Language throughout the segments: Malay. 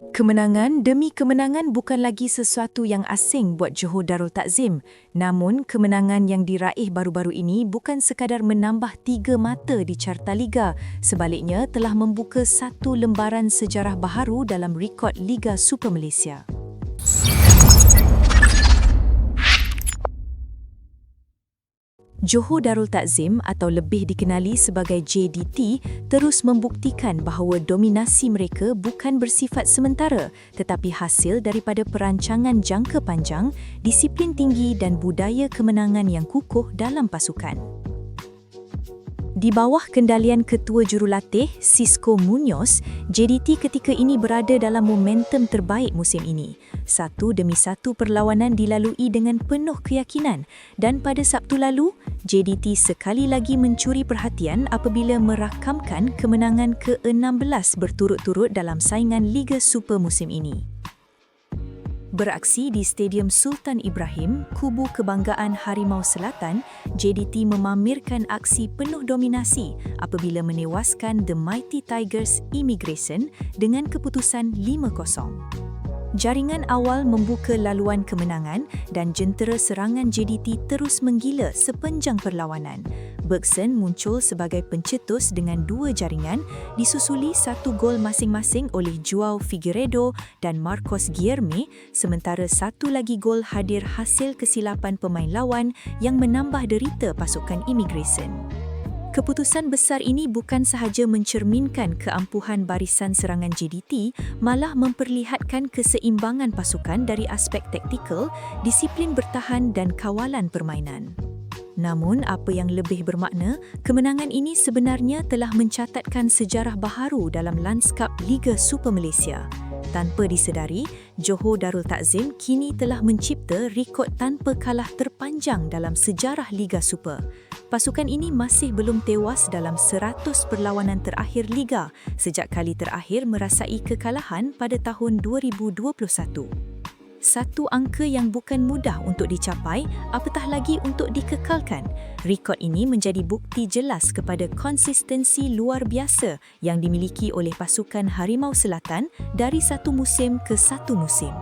Kemenangan demi kemenangan bukan lagi sesuatu yang asing buat Johor Darul Takzim. Namun, kemenangan yang diraih baru-baru ini bukan sekadar menambah tiga mata di carta Liga. Sebaliknya, telah membuka satu lembaran sejarah baharu dalam rekod Liga Super Malaysia. Johor Darul Takzim atau lebih dikenali sebagai JDT terus membuktikan bahawa dominasi mereka bukan bersifat sementara tetapi hasil daripada perancangan jangka panjang, disiplin tinggi dan budaya kemenangan yang kukuh dalam pasukan. Di bawah kendalian Ketua Jurulatih Cisco Munoz, JDT ketika ini berada dalam momentum terbaik musim ini. Satu demi satu perlawanan dilalui dengan penuh keyakinan dan pada Sabtu lalu, JDT sekali lagi mencuri perhatian apabila merakamkan kemenangan ke-16 berturut-turut dalam saingan Liga Super musim ini beraksi di Stadium Sultan Ibrahim, kubu kebanggaan Harimau Selatan, JDT memamerkan aksi penuh dominasi apabila menewaskan The Mighty Tigers Immigration dengan keputusan 5-0. Jaringan awal membuka laluan kemenangan dan jentera serangan JDT terus menggila sepanjang perlawanan. Bergson muncul sebagai pencetus dengan dua jaringan disusuli satu gol masing-masing oleh Joao Figueiredo dan Marcos Guilherme sementara satu lagi gol hadir hasil kesilapan pemain lawan yang menambah derita pasukan Immigration. Keputusan besar ini bukan sahaja mencerminkan keampuhan barisan serangan JDT, malah memperlihatkan keseimbangan pasukan dari aspek taktikal, disiplin bertahan dan kawalan permainan. Namun, apa yang lebih bermakna, kemenangan ini sebenarnya telah mencatatkan sejarah baharu dalam lanskap Liga Super Malaysia. Tanpa disedari, Johor Darul Takzim kini telah mencipta rekod tanpa kalah terpanjang dalam sejarah Liga Super. Pasukan ini masih belum tewas dalam 100 perlawanan terakhir Liga sejak kali terakhir merasai kekalahan pada tahun 2021 satu angka yang bukan mudah untuk dicapai apatah lagi untuk dikekalkan. Rekod ini menjadi bukti jelas kepada konsistensi luar biasa yang dimiliki oleh pasukan Harimau Selatan dari satu musim ke satu musim.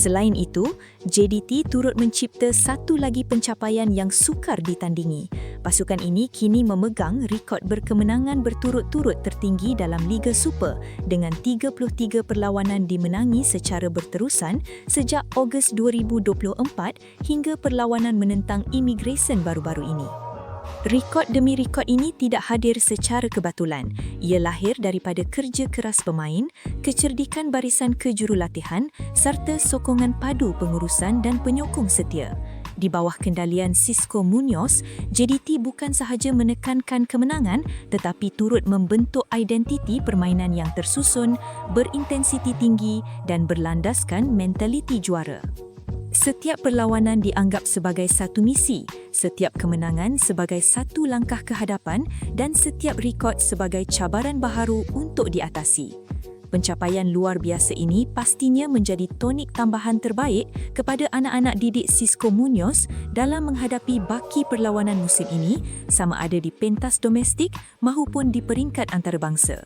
Selain itu, JDT turut mencipta satu lagi pencapaian yang sukar ditandingi. Pasukan ini kini memegang rekod berkemenangan berturut-turut tertinggi dalam Liga Super dengan 33 perlawanan dimenangi secara berterusan sejak Ogos 2024 hingga perlawanan menentang Immigration baru-baru ini. Rekod demi rekod ini tidak hadir secara kebetulan. Ia lahir daripada kerja keras pemain, kecerdikan barisan kejurulatihan serta sokongan padu pengurusan dan penyokong setia. Di bawah kendalian Cisco Munoz, JDT bukan sahaja menekankan kemenangan tetapi turut membentuk identiti permainan yang tersusun, berintensiti tinggi dan berlandaskan mentaliti juara. Setiap perlawanan dianggap sebagai satu misi, setiap kemenangan sebagai satu langkah ke hadapan dan setiap rekod sebagai cabaran baharu untuk diatasi. Pencapaian luar biasa ini pastinya menjadi tonik tambahan terbaik kepada anak-anak didik Cisco Munoz dalam menghadapi baki perlawanan musim ini sama ada di pentas domestik maupun di peringkat antarabangsa.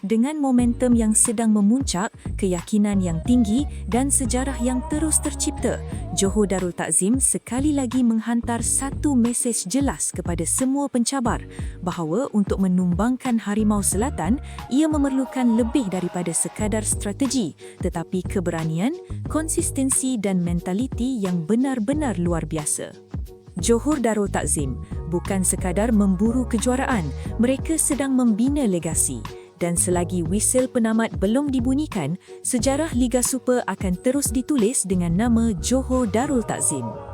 Dengan momentum yang sedang memuncak, keyakinan yang tinggi dan sejarah yang terus tercipta, Johor Darul Takzim sekali lagi menghantar satu mesej jelas kepada semua pencabar bahawa untuk menumbangkan Harimau Selatan, ia memerlukan lebih daripada sekadar strategi tetapi keberanian, konsistensi dan mentaliti yang benar-benar luar biasa. Johor Darul Takzim bukan sekadar memburu kejuaraan, mereka sedang membina legasi dan selagi whistle penamat belum dibunyikan, sejarah Liga Super akan terus ditulis dengan nama Johor Darul Takzim.